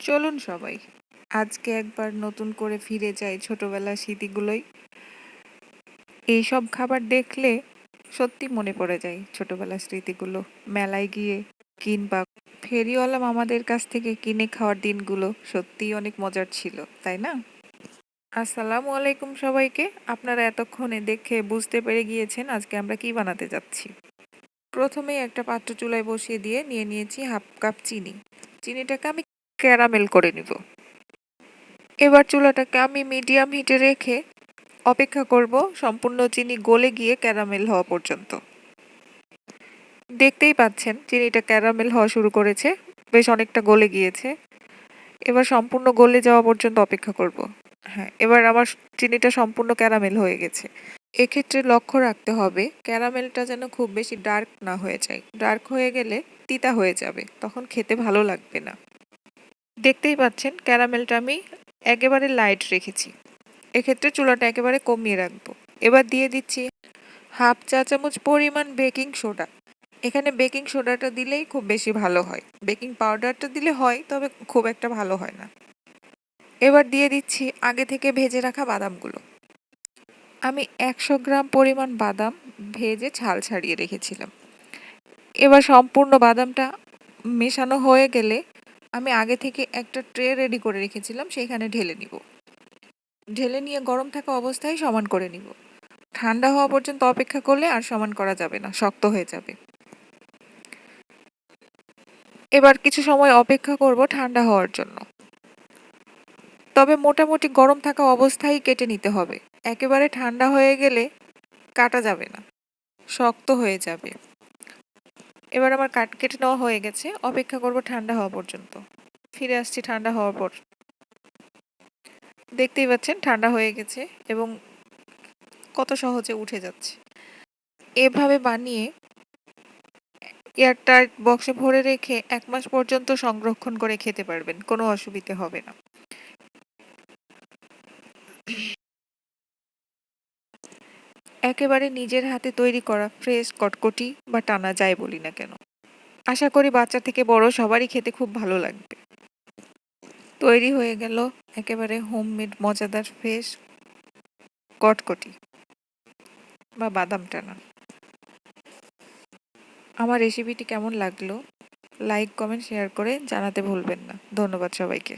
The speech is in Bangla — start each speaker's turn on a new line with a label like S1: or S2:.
S1: চলুন সবাই, আজকে একবার নতুন করে ফিরে যাই ছোটবেলার স্মৃতিগুলোই। এইসব খাবার দেখলে সত্যি মনে পড়ে যায় ছোটবেলার স্মৃতিগুলো। মেলায় গিয়ে কিংবা ফেরিওয়ালা মামাদের কাছ থেকে কিনে খাওয়ার দিনগুলো সত্যিই অনেক মজার ছিল, তাই না? আসসালামু আলাইকুম সবাইকে। আপনারা এতক্ষণে দেখে বুঝতে পেরে গিয়েছেন আজকে আমরা কি বানাতে যাচ্ছি। প্রথমেই একটা পাত্র চুলায় বসিয়ে দিয়ে নিয়ে নিয়েছি হাফ কাপ চিনি। চিনিটাকে আমি ক্যারামেল করে নিব। এবার চুলাটাকে আমি মিডিয়াম হিটে রেখে অপেক্ষা করব সম্পূর্ণ চিনি গলে গিয়ে ক্যারামেল হওয়া পর্যন্ত। দেখতেই পাচ্ছেন চিনিটা ক্যারামেল হওয়া শুরু করেছে, বেশ অনেকটা গলে গিয়েছে। এবার সম্পূর্ণ গলে যাওয়া পর্যন্ত অপেক্ষা করব। হ্যাঁ এবার আমার চিনিটা সম্পূর্ণ ক্যারামেল হয়ে গেছে। এক্ষেত্রে লক্ষ্য রাখতে হবে, ক্যারামেলটা যেন খুব বেশি ডার্ক না হয়ে যায়। ডার্ক হয়ে গেলে তিতা হয়ে যাবে, তখন খেতে ভালো লাগবে না। দেখতেই পাচ্ছেন, ক্যারামেলটা আমি একেবারে লাইট রেখেছি। এক্ষেত্রে চুলাটা একেবারে কমিয়ে রাখব। এবার দিয়ে দিচ্ছি হাফ চা চামচ পরিমাণ বেকিং সোডা এখানে বেকিং সোডাটা দিলেই খুব বেশি ভালো হয়। বেকিং পাউডারটা দিলে হয়, তবে খুব একটা ভালো হয় না। এবার দিয়ে দিচ্ছি আগে থেকে ভেজে রাখা বাদামগুলো। আমি একশো গ্রাম পরিমাণ বাদাম ভেজে ছাল ছাড়িয়ে রেখেছিলাম। এবার সম্পূর্ণ বাদামটা মেশানো হয়ে গেলে আমি আগে থেকে একটা ট্রে রেডি করে রেখেছিলাম, সেইখানে ঢেলে নিব। ঢেলে নিয়ে গরম থাকা অবস্থায় সমান করে নিব। ঠান্ডা হওয়া পর্যন্ত অপেক্ষা করলে আর সমান করা যাবে না, শক্ত হয়ে যাবে। এবার কিছু সময় অপেক্ষা করব ঠান্ডা হওয়ার জন্য। তবে মোটামুটি গরম থাকা অবস্থায় কেটে নিতে হবে। একেবারে ঠান্ডা হয়ে গেলে কাটা যাবে না, শক্ত হয়ে যাবে। এবার আমার কাট কেটে নেওয়া হয়ে গেছে। অপেক্ষা করব ঠান্ডা হওয়া পর্যন্ত। ফিরে আসছি ঠান্ডা হওয়ার পর। দেখতেই পাচ্ছেন, ঠান্ডা হয়ে গেছে এবং কত সহজে উঠে যাচ্ছে। এভাবে বানিয়ে এয়ারটাইট বক্সে ভরে রেখে এক মাস পর্যন্ত সংরক্ষণ করে খেতে পারবেন। কোনো অসুবিধে হবে না। একেবারে নিজের হাতে তৈরি করা ফ্রেশ কটকটি বা টানা যায় বলি না কেন। আশা করি বাচ্চা থেকে বড় সবারই খেতে খুব ভালো লাগবে। তৈরি হয়ে গেল একেবারে হোমমেড মজাদার ফ্রেশ কটকটি বা বাদাম টানা। আমার রেসিপিটি কেমন লাগল? লাইক কমেন্ট শেয়ার করে জানাতে ভুলবেন না। ধন্যবাদ সবাইকে।